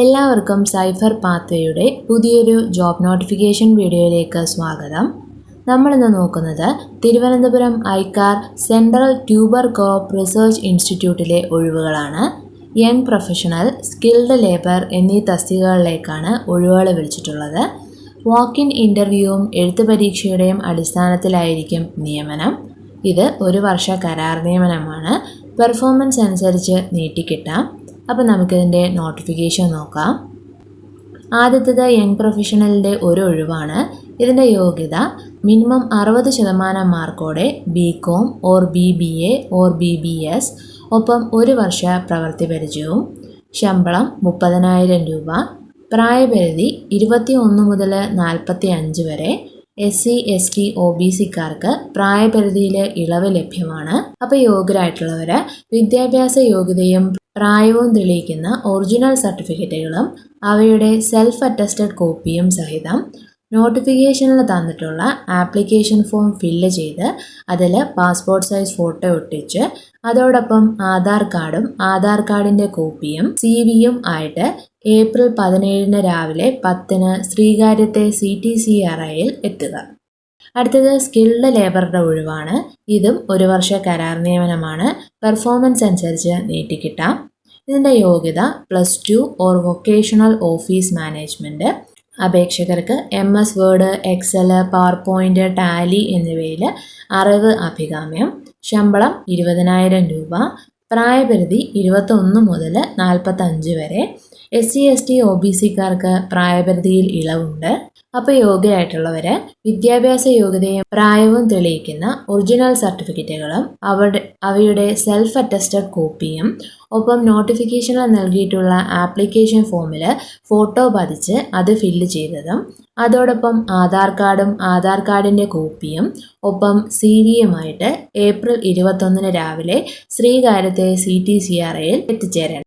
എല്ലാവർക്കും സൈഫർ പാത്വയുടെ പുതിയൊരു job notification വീഡിയോയിലേക്ക് സ്വാഗതം. നമ്മളിന്ന് നോക്കുന്നത് Thiruvananthapuram ICAR central tuber crop research ഇൻസ്റ്റിറ്റ്യൂട്ടിലെ ഒഴിവുകളാണ്. യങ് പ്രൊഫഷണൽ സ്കിൽഡ് ലേബർ എന്നീ തസ്തികകളിലേക്കാണ് ഒഴിവുകൾ വിളിച്ചിട്ടുള്ളത്. വാക്ക് ഇൻ ഇന്റർവ്യൂവും എഴുത്ത് പരീക്ഷയുടെയും അടിസ്ഥാനത്തിലായിരിക്കും നിയമനം. ഇത് ഒരു വർഷ കരാർ നിയമനമാണ്. പെർഫോമൻസ് അനുസരിച്ച് നീട്ടിക്കിട്ടാം. അപ്പോൾ നമുക്കിതിന്റെ നോട്ടിഫിക്കേഷൻ നോക്കാം. ആദ്യത്തേത് യങ് പ്രൊഫഷണലിന്റെ ഒരു ഒഴിവാണ്. ഇതിന്റെ യോഗ്യത മിനിമം അറുപത് ശതമാനം മാർക്കോടെ B com or B B A or B B S ഒപ്പം ഒരു വർഷ പ്രവൃത്തി പരിചയവും. ശമ്പളം മുപ്പതിനായിരം രൂപ. പ്രായപരിധി ഇരുപത്തി ഒന്ന് മുതൽ നാൽപ്പത്തി അഞ്ച് വരെ S C S T O B സിക്കാർക്ക് പ്രായപരിധിയിൽ ഇളവ് ലഭ്യമാണ്. അപ്പോൾ യോഗ്യരായിട്ടുള്ളവർ വിദ്യാഭ്യാസ യോഗ്യതയും പ്രായവും തെളിയിക്കുന്ന ഒറിജിനൽ സർട്ടിഫിക്കറ്റുകളും അവയുടെ സെൽഫ് അറ്റസ്റ്റഡ് കോപ്പിയും സഹിതം നോട്ടിഫിക്കേഷനിൽ തന്നിട്ടുള്ള ആപ്ലിക്കേഷൻ ഫോം ഫില്ല് ചെയ്ത് അതിൽ പാസ്പോർട്ട് സൈസ് ഫോട്ടോ ഒട്ടിച്ച് അതോടൊപ്പം ആധാർ കാർഡും ആധാർ കാർഡിന്റെ കോപ്പിയും സി വിയും ആയിട്ട് ഏപ്രിൽ പതിനേഴിന് രാവിലെ പത്തിന് ശ്രീകാര്യത്തെ സി ടി സി ആർ ഐയിൽ എത്തുക. അടുത്തത് സ്കിൽഡ് ലേബറുടെ ഒഴിവാണ്. ഇതും ഒരു വർഷ കരാർ നിയമനമാണ്. പെർഫോമൻസ് അനുസരിച്ച് നീട്ടിക്കിട്ടാം ഇതിന്റെ യോഗ്യത plus two or vocational office management അപേക്ഷകർക്ക് M S word excel power point Tally എന്നിവയിൽ അറിവ് അഭികാമ്യം. ശമ്പളം ഇരുപതിനായിരം രൂപ. പ്രായപരിധി ഇരുപത്തൊന്ന് മുതൽ നാൽപ്പത്തഞ്ച് വരെ. S C S T O B സിക്കാർക്ക് പ്രായപരിധിയിൽ ഇളവുണ്ട്. അപ്പോൾ യോഗ്യരായിട്ടുള്ളവർ വിദ്യാഭ്യാസ യോഗ്യതയും പ്രായവും തെളിയിക്കുന്ന ഒറിജിനൽ സർട്ടിഫിക്കറ്റുകളും അവരുടെ അവയുടെ സെൽഫ് അറ്റസ്റ്റഡ് കോപ്പിയും ഒപ്പം നോട്ടിഫിക്കേഷനിൽ നൽകിയിട്ടുള്ള ആപ്ലിക്കേഷൻ ഫോമിൽ ഫോട്ടോ പതിച്ച് അത് ഫില്ല് ചെയ്തതും അതോടൊപ്പം ആധാർ കാർഡും ആധാർ കാർഡിന്റെ കോപ്പിയും ഒപ്പം സി വിയുമായിട്ട് ഏപ്രിൽ ഇരുപത്തൊന്നിന് രാവിലെ ശ്രീകാര്യത്തെ സി ടി സി ആർ എയിൽ എത്തിച്ചേരണം